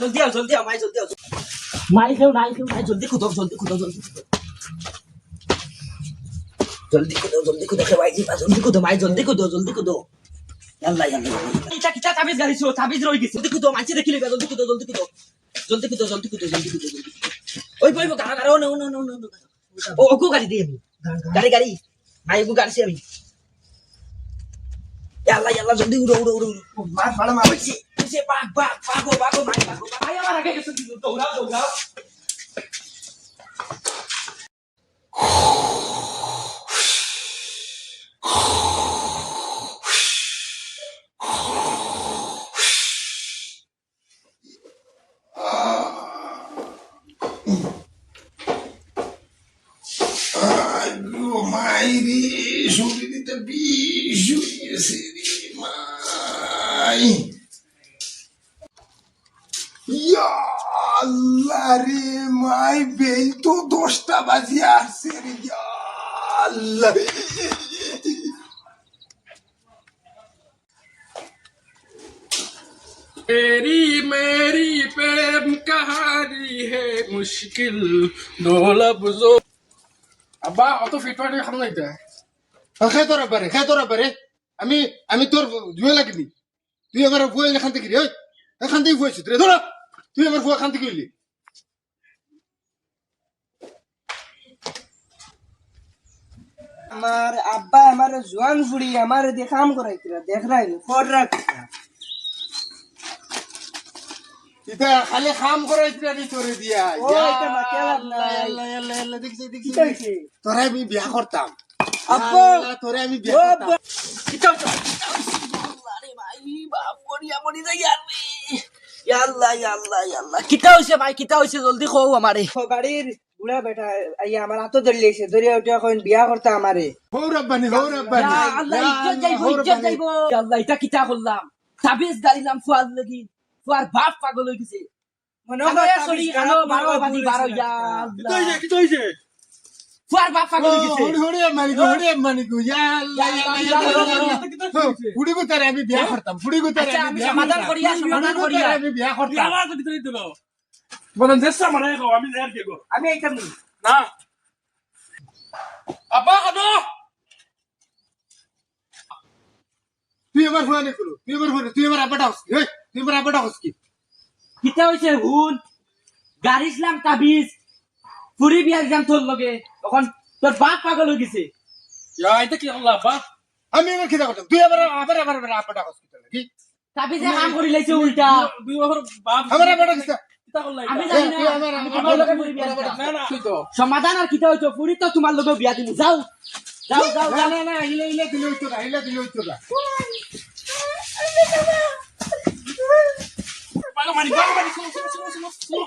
জলদি আও জলদি আও মাই জলদি আও মাই কেউ নাই জলদি জলদি জলদি জলদি জলদি জলদি খুদো মাই জলদি খুদো জলদি খুদো আল্লাহ আল্লাহ কিটা কিটা তাবিজ গাড়িছো তাবিজ রই গেছে জলদি খুদো মাইছে দেখি জলদি খুদো জলদি খুদো জলদি খুদো জলদি খুদো জলদি খুদো ওই বইবো গাড়া গাড়া ও নো নো নো নো ও ওকো গাড়ি দিয়ে গাড়ি গাড়ি মাই ওকো গাড়ি আমি আল্লাহ আল্লাহ জলদি উড়ো উড়ো উড়ো উড়ো মার ফাড়া মার হইছে হইছে বাঘ বাঘ বাঘো বাঘো মাই বাঘো ভাই আমার আগে গেছে দৌড়াও দৌড়াও আগো মাইরি শরীরটা বিষ হয়েছে রে মাই ইয়া আল্লাহ রে মাই বেল তো দশটা বাজে আসছে রে ইয়া আল্লাহ तेरी मेरी प्रेम कहानी है मुश्किल दो लफ्जों আব্বা অত ফিটফাটি খানো না এটা খে তোরা পারে খে তোরা পারে আমি আমি তোর জুয়ে লাগিনি তুই আমার ফুয়ে এখান থেকে রে এখান থেকে ফুয়েছিস রে ধরো। তুই আমার ফুয়া এখান থেকে এলি আমার আব্বা আমার জোয়ান বুড়ি আমার দিয়ে কাম করাইছিল দেখ রাই ফট রাখ এটা খালি খাম করাইছিল রে তোরে দিয়া। এটা মাকে লাভ নাই। আল্লাহ, আল্লাহ, আল্লাহ, দেখছি, দেখছি? তোরে আমি বিয়া করতাম। আব্বা! তোরে আমি বিয়া করতাম আব্বা! কিটা হইছে আরে ভাই বাপ মরিয়া মরি যাই আর ইয়া আল্লাহ ইয়া আল্লাহ আল্লাহ কিটা হইছে ভাই কিটা হইছে? জলদি কও আমারে। ও বাড়ির বুড়া বেটা আইয়া আমার হাতও ধরে লেছে ধরিয়া উঠে এখন বিয়া করতে আমারে। হৌ রব্বানি হৌ রব্বানি। ইয়া আল্লাহ ইজ্জত যাইবো ইজ্জত যাইবো। আল্লাহ এটা কিটা করলাম? তাবিজ গাড়িলাম ফুয়ার লাগি। ফুয়ার বাপ পাগল হয়ে গেছে। মনে হয় সরি কানো বারো বাদি বারো ইয়া আল্লাহ ফুয়ার বাপ পাগল গেছে হরি হরি আম্মানি গো, হরি আম্মানি গো, ইয়া আল্লাহ, ইয়া আল্লাহ, আল্লাহ, আল্লাহ। হৌ, বুড়ি গো তারে আমি বিয়া করতাম বুড়ি গো তারে আচ্ছা, আমি বিয়া সমাধান করিয়া, সমাধান করিয়া। আমি বিয়া করতাম। আমার তো দিতে দিল। বলেন চেষ্টা মানে খাও আমি আর কি গো আমি এইখান না। তুই আমার ফুয়া নে করো তুই আমার ফুয়া নে, তুই আমার আব্বাটা হস কি তুই আমার আব্বাটা হস কি কিটা হইছে হুন গাড়িছিলাম তাবিজ পুরি বিয়া দিলাম তোর লগে। তখন তোর বাপ পাগল হয়ে গেছে। ইয়া এটা কি আল্লাহ আব্বা আমি এবার খিদা করতাম তুই আবার আবার আবার আবার আব্বাটা হস কি তাহলে, যে কাম করি লাইছে উল্টা। দুই বছর বাপ। আমার আব্বাটা কিসা কিতা সমাধান আর কিটা হইতো? পুরি তো তোমার লগে বিয়া দিমু। যাও। যাও যাও না না না ইলে ইলে দিলে হইতো না ইলে দিলে হইতো না। মানি বাবা মানি শুনো শুনো শুনো শুনো।